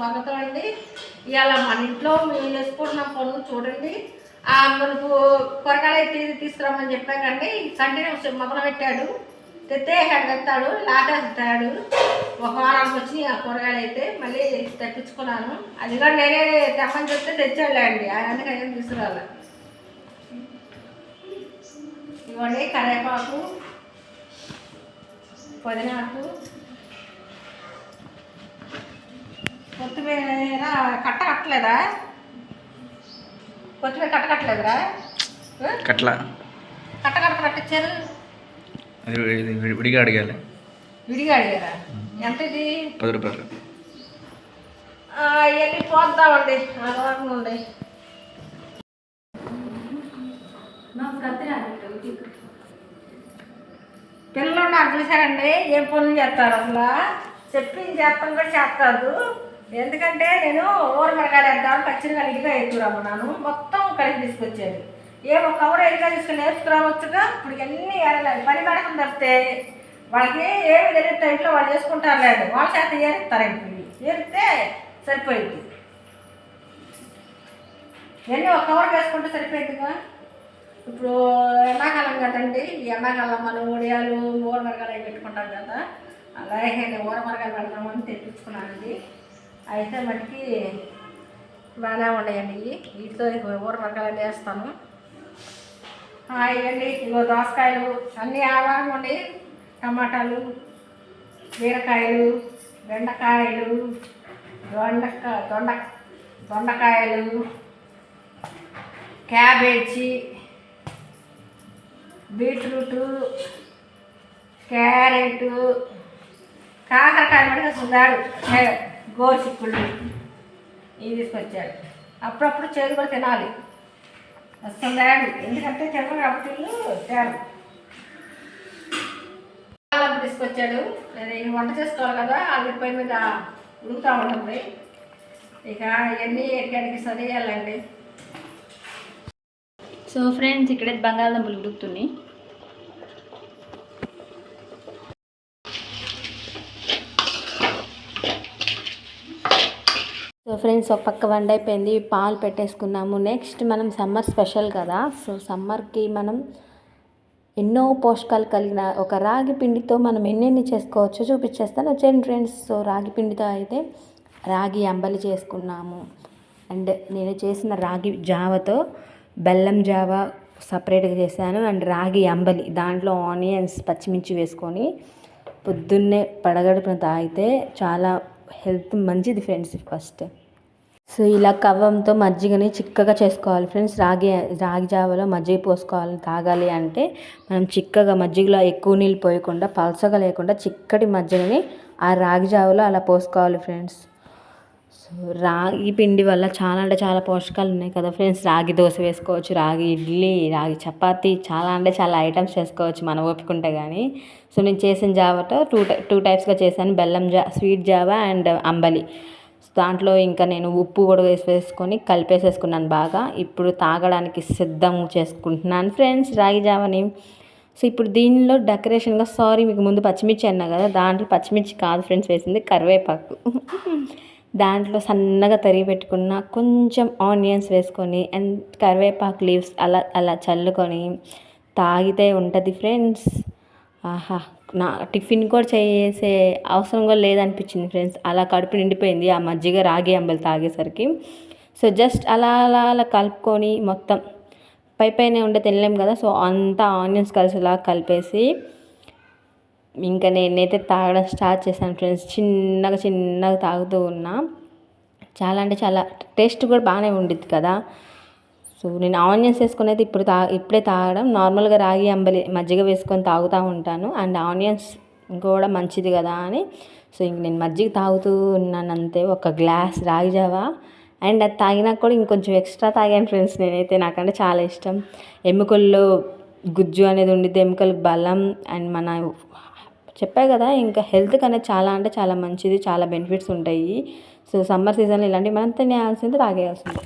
స్వాగతం అండి. ఇవాళ మన ఇంట్లో మేము వేసుకుంటున్న పనులు చూడండి. ఆ మనకు కూరగాయలు అయితే తీసుకురామని చెప్పాకండి కంటిన్యూస్ మొదలు పెట్టాడు. తెత్తే తెస్తాడు లాటేస్తాడు ఒక వారానికి వచ్చి ఆ కూరగాయలు అయితే. మళ్ళీ తెప్పించుకున్నాను. అది కూడా నేనే తెమ్మని చెప్తే తెచ్చాడులేండి అందుకని ఏం తీసుకురాలి. ఇవ్వండి కరివేపాకు పొదినాకు. కొత్తిమీర కట్ట కట్టలేదా? కొత్తిమీర కట్ట కట్టలేదురా? కట్ల కట్ట కట్ట కట్టించారు అది విడిగా అడగాలి. విడిగా అడిగారా? ఎంత ఇది? పది రూపాయలు. ఆ, ఇవన్నీ దూరం నుండి పిల్లలు నాకు చూసారండి ఏం పనులు చేస్తారు అసలు? చెప్పింది చేస్తాం కూడా చేస్తారు. ఎందుకంటే నేను ఊరమరగాయలు అంటాను ఖచ్చితంగా ఇదిగా ఎత్తురామన్నాను మొత్తం కలిపి తీసుకొచ్చేది ఏ ఒక కవర్ ఎదుగా తీసుకుని నేర్చుకురావచ్చుగా ఇప్పుడు ఎన్ని ఏరలేదు పని మేడకం తప్పితే వాళ్ళకి ఏమి తెలియదు ఇంట్లో వాళ్ళు చేసుకుంటారు లేదు వాళ్ళ చేత ఏరుస్తారు ఇప్పుడు ఏరితే సరిపోయింది ఎన్ని ఒక కవర్ వేసుకుంటే సరిపోయిందిగా ఇప్పుడు ఎండాకాలం కదండి. ఈ ఎండాకాలం మనం ఒడియాలు ఊరమరగాలు అవి పెట్టుకుంటాం కదా. అలాగే నేను ఊరమరగాలు పెడదామని తెప్పించుకున్నానండి. అయితే మటుకి బాగానే ఉన్నాయండి ఇవి. వీటితో ఊరమరగాలు వేస్తాను. ఇవ్వండి ఇగో దోసకాయలు అన్నీ ఆవాలు ఉండి టమాటాలు బీరకాయలు బెండకాయలు దొండకాయ దొండ దొండకాయలు క్యాబేజీ బీట్రూటు క్యారెట్ కాకరకాయ మటుకు సుందాడు గోరుచిక్కుళ్ళు ఇవి తీసుకొచ్చాడు అప్పుడప్పుడు చేదు కూడా తినాలి. అసలు తేడు. ఎందుకంటే తినరు కాబట్టి తేడు. అల్లం తీసుకొచ్చాడు. నేను వంట చేసుకోవాలి కదా అది పై మీద ఉడుకుతూ ఉంటుంది. ఇక ఇవన్నీ ఎక్కడికి సరియాలండి. సో ఫ్రెండ్స్ ఇక్కడైతే బంగాళదుంపలు ఉడుకుతున్నాయి. సో ఫ్రెండ్స్ ఒక పక్క వంట అయిపోయింది పాలు పెట్టేసుకున్నాము. నెక్స్ట్ మనం సమ్మర్ స్పెషల్ కదా. సో సమ్మర్కి మనం ఎన్నో పోషకాలు కలిగిన ఒక రాగి పిండితో మనం ఎన్నెన్ని చేసుకోవచ్చో చూపించేస్తాను. వచ్చేయండి ఫ్రెండ్స్ సో రాగి పిండితో అయితే రాగి అంబలి చేసుకున్నాము. అండ్ నేను చేసిన రాగి జావతో బెల్లం జావ సపరేట్గా చేశాను. అండ్ రాగి అంబలి దాంట్లో ఆనియన్స్ పచ్చిమిర్చి వేసుకొని పొద్దున్నే పడగడుపున తాగితే చాలా హెల్త్ మంచిది ఫ్రెండ్స్ ఫస్ట్ సో ఇలా కవ్వంతో మజ్జిగని చిక్కగా చేసుకోవాలి. ఫ్రెండ్స్ రాగి రాగి జావలో మజ్జిగ పోసుకోవాలి. తాగాలి అంటే మనం చిక్కగా మజ్జిగలో ఎక్కువ నీళ్ళు పోయకుండా పలసగా లేకుండా చిక్కటి మజ్జిగని ఆ రాగి జావలో అలా పోసుకోవాలి ఫ్రెండ్స్. సో రాగి పిండి వల్ల చాలా అంటే చాలా పోషకాలు ఉన్నాయి కదా ఫ్రెండ్స్. రాగి దోశ వేసుకోవచ్చు రాగి ఇడ్లీ రాగి చపాతీ చాలా అంటే చాలా ఐటమ్స్ చేసుకోవచ్చు మన ఓపికంటే కానీ సో నేను చేసిన జావతో టూ టూ టైప్స్గా చేశాను. బెల్లం జా స్వీట్ జావా అండ్ అంబలి. దాంట్లో ఇంకా నేను ఉప్పు కూడా వేసి వేసుకొని కలిపేసేసుకున్నాను బాగా. ఇప్పుడు తాగడానికి సిద్ధం చేసుకుంటున్నాను ఫ్రెండ్స్ రాగి జావని. సో ఇప్పుడు దీనిలో డెకరేషన్గా సారీ మీకు ముందు పచ్చిమిర్చి అన్నా కదా దాంట్లో పచ్చిమిర్చి కాదు ఫ్రెండ్స్ వేసింది కరివేపాకు. దాంట్లో సన్నగా తరిగి పెట్టుకున్న కొంచెం ఆనియన్స్ వేసుకొని అండ్ కరివేపాకు లీవ్స్ అలా అలా చల్లుకొని తాగితే ఉంటుంది ఫ్రెండ్స్. ఆహా. నా టిఫిన్ కూడా చేసే అవసరం కూడా లేదనిపించింది ఫ్రెండ్స్. అలా కడుపు నిండిపోయింది. ఆ మజ్జిగ రాగి అంబలి తాగేసరికి. సో జస్ట్ అలా అలా అలా కలుపుకొని మొత్తం పై పైన ఉండే తినలేం కదా. సో అంతా ఆనియన్స్ కలిసిలా కలిపేసి ఇంకా నేనైతే తాగడం స్టార్ట్ చేశాను ఫ్రెండ్స్. చిన్నగా చిన్నగా తాగుతూ ఉన్నా. చాలా అంటే చాలా టేస్ట్ కూడా బాగానే ఉండిద్ది కదా. సో నేను ఆనియన్స్ వేసుకొని అయితే ఇప్పుడు తా ఇప్పుడే తాగడం. నార్మల్గా రాగి అంబలి మజ్జిగ వేసుకొని తాగుతూ ఉంటాను. అండ్ ఆనియన్స్ కూడా మంచిది కదా అని. సో ఇంక నేను మజ్జిగ తాగుతూ ఉన్నాను అంతే. ఒక గ్లాస్ రాగి జావా. అండ్ అది తాగినా కూడా ఇంకొంచెం ఎక్స్ట్రా తాగాను ఫ్రెండ్స్. నేనైతే నాకంటే చాలా ఇష్టం. ఎముకల్లో గుజ్జు అనేది ఉండిద్ది. ఎముకలకు బలం అండ్ మన చెప్పా కదా ఇంకా హెల్త్కి అనేది చాలా అంటే చాలా మంచిది. చాలా బెనిఫిట్స్ ఉంటాయి. సో సమ్మర్ సీజన్లో ఇలాంటివి మనం తినేయాల్సింది తాగేయాల్సింది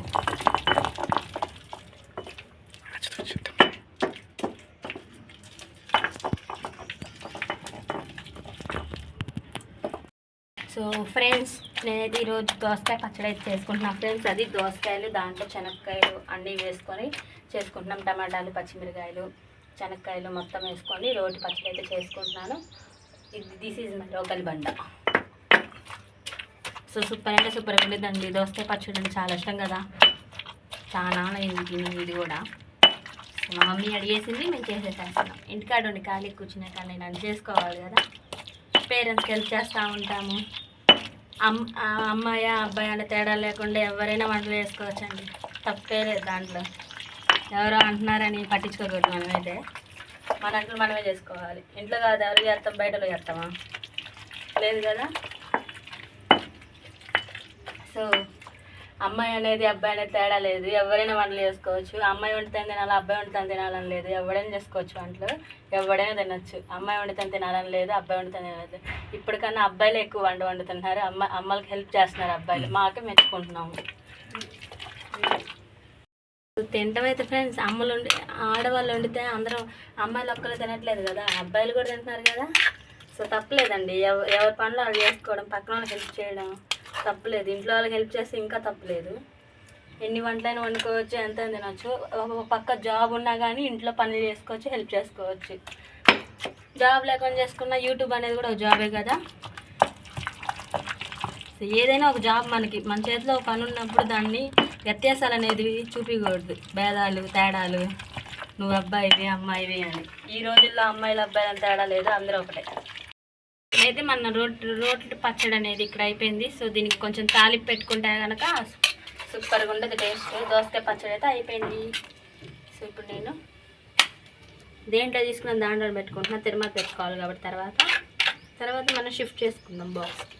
సో ఫ్రెండ్స్ నేనైతే ఈరోజు దోసకాయ పచ్చడి అయితే చేసుకుంటున్నాను ఫ్రెండ్స్. అది దోసకాయలు దాంట్లో శనక్కాయలు అన్నీ వేసుకొని చేసుకుంటున్నాం. టమాటాలు పచ్చిమిరకాయలు శనక్కాయలు మొత్తం వేసుకొని రోటి పచ్చడి అయితే చేసుకుంటున్నాను. ఇది దిస్ ఈజ్ మై లోకల్ బండ. సో సూపర్ అంటే సూపర్ ఉండేదండి దోసకాయ పచ్చడి అంటే చాలా ఇష్టం కదా. చాలా అయింది ఇది కూడా. మా మమ్మీ అడిగేసింది మేము చేసేసేస్తున్నాం. ఇంటికాడ ఉండి ఖాళీ కూర్చునే నేను నన్ను చేసుకోవాలి కదా. పేరెంట్స్కి హెల్ప్ చేస్తూ ఉంటాము. అమ్మాయి అబ్బాయి అనే తేడా లేకుండా ఎవరైనా వంటలు చేసుకోవచ్చండి. తప్పే లేదు దాంట్లో. ఎవరో అంటున్నారని పట్టించుకోకూడదు మనమైతే. మన అంటలు మనమే చేసుకోవాలి. ఇంట్లో కాదు ఎవరు చేస్తాం బయటలో చేస్తామా? లేదు కదా? సో అమ్మాయి అనేది అబ్బాయి అనేది తేడా లేదు. ఎవరైనా వంటలు చేసుకోవచ్చు. అమ్మాయి వండుతాను తినాలి అబ్బాయి వండుతాను తినాలని లేదు. ఎవడైనా చేసుకోవచ్చు వంటలు. ఎవడైనా తినచ్చు. అమ్మాయి వండుతాను తినాలని లేదు అబ్బాయి వండుతాను తినలేదు. ఇప్పటికన్నా అబ్బాయిలు ఎక్కువ వంట వండుతున్నారు. అమ్మ అమ్మలకి హెల్ప్ చేస్తున్నారు అబ్బాయిలు. మాకే మెచ్చుకుంటున్నాము. తింటాం అయితే ఫ్రెండ్స్ అమ్మలు వండి ఆడవాళ్ళు వండితే అందరం అమ్మాయిలు ఒక్కరు తినట్లేదు కదా. అబ్బాయిలు కూడా తింటున్నారు కదా. సో తప్పలేదండి. ఎవరి పనులు వాళ్ళు చేసుకోవడం పక్కన వాళ్ళకి హెల్ప్ చేయడం. తప్పలేదు. ఇంట్లో వాళ్ళకి హెల్ప్ చేస్తే ఇంకా తప్పలేదు. ఎన్ని వంటలైనా వండుకోవచ్చు ఎంత తినొచ్చు. పక్క జాబ్ ఉన్నా కానీ ఇంట్లో పనులు చేసుకోవచ్చు హెల్ప్ చేసుకోవచ్చు. జాబ్ లేకుండా చేసుకున్న యూట్యూబ్ అనేది కూడా ఒక జాబే కదా? సో ఏదైనా ఒక జాబ్ మనకి మన చేతిలో పని ఉన్నప్పుడు దాన్ని వ్యత్యాసాలు అనేది చూపించకూడదు భేదాలు తేడాలు. నువ్వు అబ్బాయివి అమ్మాయివి అని. ఈ రోజుల్లో అమ్మాయిలు అబ్బాయిలు తేడా లేదు అందరూ ఒకటే. అయితే మన రోట్ రోట్లు పచ్చడి అనేది ఇక్కడ అయిపోయింది. సో దీనికి కొంచెం తాలింపు పెట్టుకుంటే కనుక సూపర్గా ఉండదు టేస్ట్. దోసకాయ పచ్చడి అయితే అయిపోయింది. సో ఇప్పుడు నేను దేంట్లో తీసుకున్న దాంట్లో పెట్టుకుంటున్నా. తిరుమల పెట్టుకోవాలి కాబట్టి తర్వాత. తర్వాత మనం షిఫ్ట్ చేసుకుందాం బాక్స్కి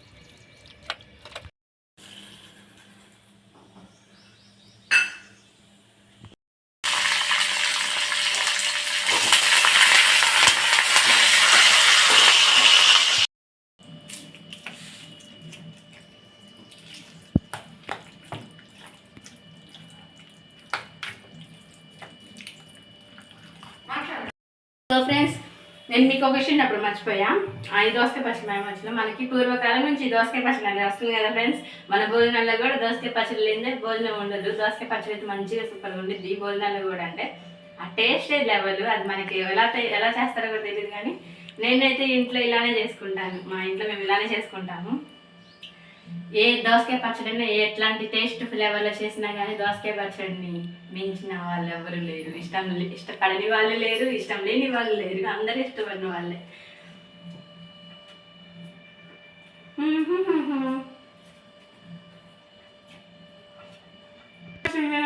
సో ఫ్రెండ్స్ నేను మీకు ఒక విషయం అప్పుడు మర్చిపోయా. ఆ ఈ దోసకాయ పచ్చడి మేము వచ్చిన మనకి పూర్వకాలం నుంచి దోసకాయ పచ్చడి అనేది వస్తుంది కదా ఫ్రెండ్స్ మన భోజనాల్లో కూడా దోసకాయ పచ్చడి లేదే భోజనం ఉండదు. దోసకాయ పచ్చడి అయితే మంచిగా సూపర్గా ఉండేది ఈ భోజనాల్లో కూడా అంటే. ఆ టేస్ట్ లెవెల్ అది మనకి ఎలా ఎలా చేస్తారో కూడా తెలియదు కానీ నేనైతే ఇంట్లో ఇలానే చేసుకుంటాను. మా ఇంట్లో మేము ఇలానే చేసుకుంటాము. ఏ దోసకాయ పచ్చడిని ఎట్లాంటి టేస్ట్ ఫ్లేవర్లో చేసినా కానీ దోసకాయ పచ్చడిని మించిన వాళ్ళు ఎవరు లేరు. ఇష్టం ఇష్టపడని వాళ్ళు లేరు ఇష్టం లేని వాళ్ళు లేరు. అందరూ ఇష్టపడిన వాళ్ళే.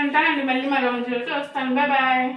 ఉంటానండి మళ్ళీ మరో రోజు వస్తాను. Bye bye.